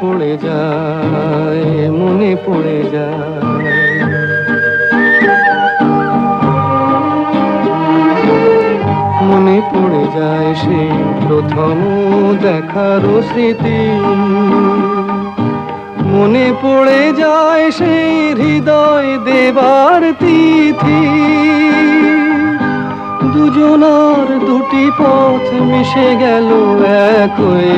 পড়ে যায়, মনে পড়ে যায়। মনে পড়ে যায় সেই প্রথম দেখার স্মৃতি। মনে পড়ে যায় সেই হৃদয় দেবার তিথি। দুজনার দুটি পথ মিশে গেল এক হয়ে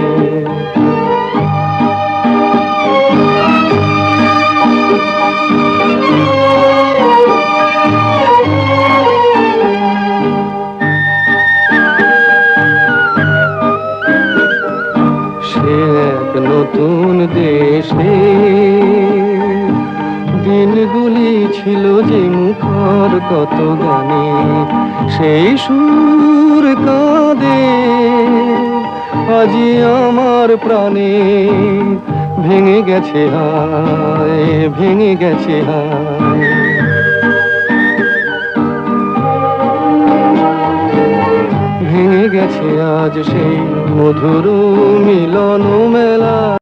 ছিল যে মুখর কত গানে, সেই সুর কাঁদে। আজি আমার প্রাণে ভেঙে গেছে হায়, ভেঙে গেছে হায়। ভেঙে গেছে আজ সেই মধুর মিলন মেলা।